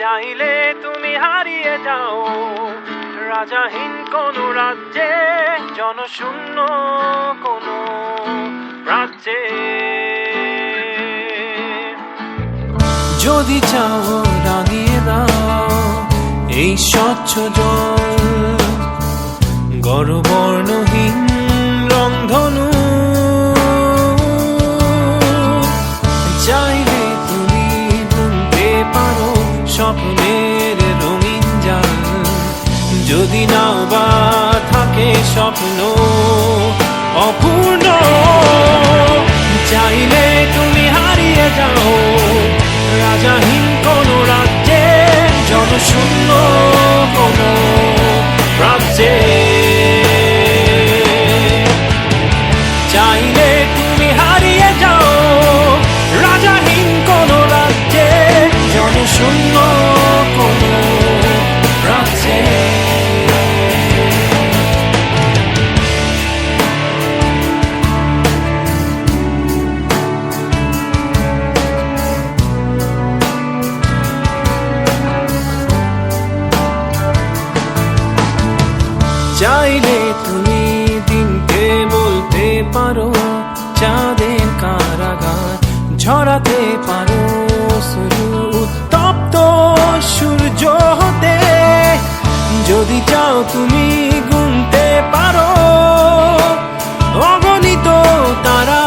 চাইলে তুমি হারিয়ে যাও। রাজাহীন কোন রাজ্যে, জনশূন্য কোন রাজ্যে। যদি চাও রাঙিয়ে দাও এই স্বচ্ছ জল গর্বর্ণহীন যদি নাও বা থাকে স্বপ্ন অপূর্ণ, চাইলে তুমি হারিয়ে যাও। রাজাহীন কোন রাজ্যে, জনশূন্য কোন রাজ্যে। চাইলে ঝরাতে পারো শুরু উত্তপ্ত সূর্য হতে। যদি চাও তুমি গুনতে পারো, অগণিত তারা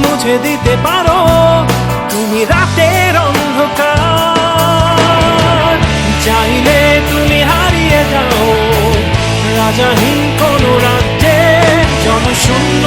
মুছে দিতে পারো। তুমি রাতের অন্ধকার, চাইলে তুমি হারিয়ে যাও। রাজাহীন কোন রাজ্যে জনশূন্য